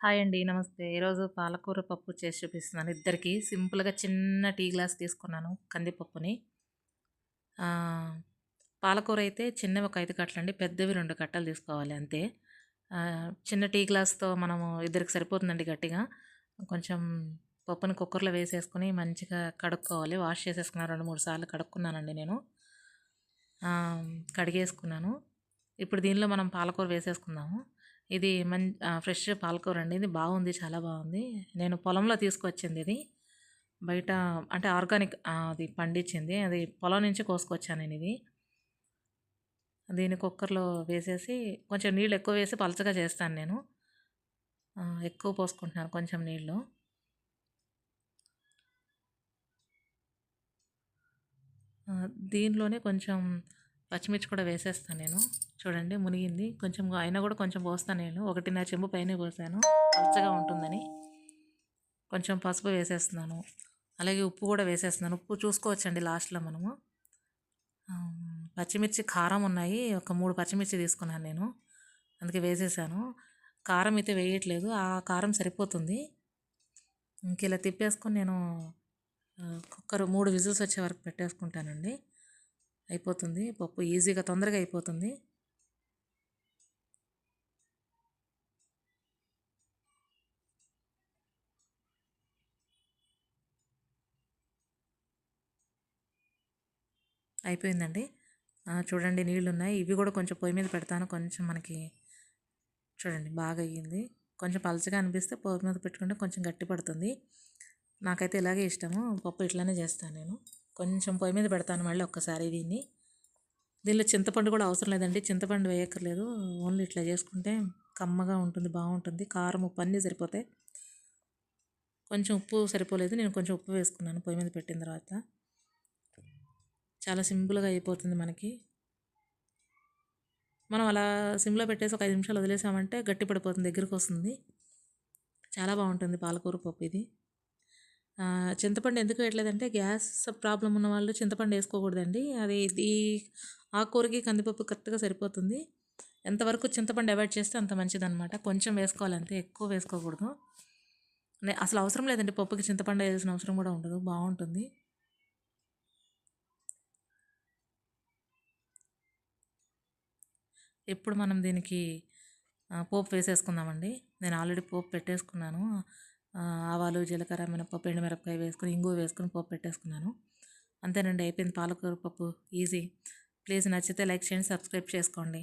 Hi అండి నమస్తే. ఈరోజు పాలకూర పప్పు చేసి చూపిస్తున్నాను. ఇద్దరికి సింపుల్గా చిన్న టీ గ్లాస్ తీసుకున్నాను కందిపప్పుని. పాలకూర అయితే చిన్నవి ఒక ఐదు కట్టలు అండి పెద్దవి రెండు కట్టలు తీసుకోవాలి అంతే. చిన్న టీ గ్లాస్తో మనము ఇద్దరికి సరిపోతుందండి గట్టిగా. కొంచెం పప్పుని కుక్కర్లో వేసేసుకొని మంచిగా కడుక్కోవాలి. వాష్ చేసేసుకున్నాను రెండు మూడు సార్లు కడుక్కున్నానండి నేను. కడిగేసుకున్నాను. ఇప్పుడు దీనిలో మనం పాలకూర వేసేసుకుందాము. ఇది మం ఫ్రెష్ పాలకూర అండి. ఇది బాగుంది చాలా బాగుంది. నేను పొలంలో తీసుకొచ్చింది ఇది. బయట అంటే ఆర్గానిక్ అది పండించింది. అది పొలం నుంచి కోసుకొచ్చాను నేను ఇది. దీన్ని కుక్కర్లో వేసేసి కొంచెం నీళ్ళు ఎక్కువ వేసి పలచగా చేస్తాను నేను. ఎక్కువ పోసుకుంటున్నాను కొంచెం నీళ్ళు. దీనిలోనే కొంచెం పచ్చిమిర్చి కూడా వేసేస్తాను నేను. చూడండి మునిగింది. కొంచెం అయినా కూడా కొంచెం పోస్తాను నేను. ఒకటిన్నర చెంబు పైన పోసాను. పలచగా ఉంటుందని. కొంచెం పసుపు వేసేస్తున్నాను. అలాగే ఉప్పు కూడా వేసేస్తున్నాను. ఉప్పు చూసుకోవచ్చండి లాస్ట్లో మనము. పచ్చిమిర్చి కారం ఉన్నాయి. ఒక మూడు పచ్చిమిర్చి తీసుకున్నాను నేను. అందుకే వేసేసాను. కారం అయితే వేయట్లేదు. ఆ కారం సరిపోతుంది. ఇంక ఇలా తిప్పేసుకొని నేను కుక్కర్ మూడు విజిల్స్ వచ్చే వరకు పెట్టేసుకుంటానండి. అయిపోతుంది. పప్పు ఈజీగా తొందరగా అయిపోతుంది. అయిపోయిందండి. చూడండి నీళ్ళు ఉన్నాయి ఇవి కూడా కొంచెం పొయ్యి మీద పెడతాను. కొంచెం మనకి చూడండి బాగా అయ్యింది. కొంచెం పలచగా అనిపిస్తే పొయ్యి మీద పెట్టుకుంటే కొంచెం గట్టి పడుతుంది. నాకైతే ఇలాగే ఇష్టము. పప్పు ఇట్లానే చేస్తాను నేను. కొంచెం పొయ్యి మీద పెడతాను మళ్ళీ ఒక్కసారి దీన్ని. దీనిలో చింతపండు కూడా అవసరం లేదండి. చింతపండు వేయక్కర్లేదు. ఓన్లీ ఇట్లా చేసుకుంటే కమ్మగా ఉంటుంది బాగుంటుంది. కారం ఉప్పు అన్నీ సరిపోతాయి. కొంచెం ఉప్పు సరిపోలేదు. నేను కొంచెం ఉప్పు వేసుకున్నాను పొయ్యి మీద పెట్టిన తర్వాత. చాలా సింపుల్గా అయిపోతుంది మనకి. మనం అలా సిమ్లో పెట్టేసి ఒక ఐదు నిమిషాలు వదిలేసామంటే గట్టి పడిపోతుంది దగ్గరికి వస్తుంది. చాలా బాగుంటుంది పాలకూర పప్పు ఇది. చింతపండు ఎందుకు వేయట్లేదంటే గ్యాస్ ప్రాబ్లం ఉన్న వాళ్ళు చింతపండు వేసుకోకూడదండి. అది ఈ ఆకుకూరకి కందిపప్పు కరెక్ట్గా సరిపోతుంది. ఎంతవరకు చింతపండు అవాయిడ్ చేస్తే అంత మంచిదన్నమాట. కొంచెం వేసుకోవాలంతే ఎక్కువ వేసుకోకూడదు. అసలు అవసరం లేదండి పప్పుకి చింతపండు వేయాల్సిన అవసరం కూడా ఉండదు బాగుంటుంది. ఇప్పుడు మనం దీనికి పోపు వేసేసుకుందామండి. నేను ఆల్రెడీ పోపు పెట్టేసుకున్నాను. ఆవాలు జీలకర్ర మినపప్పు ఎండుమిరపకాయ వేసుకుని ఇంగువ వేసుకుని పోపు పెట్టేసుకున్నాను. అంతేనండి అయిపోయింది పాలకూర పప్పు. ఈజీ. ప్లీజ్ నచ్చితే లైక్ చేయండి సబ్స్క్రైబ్ చేసుకోండి.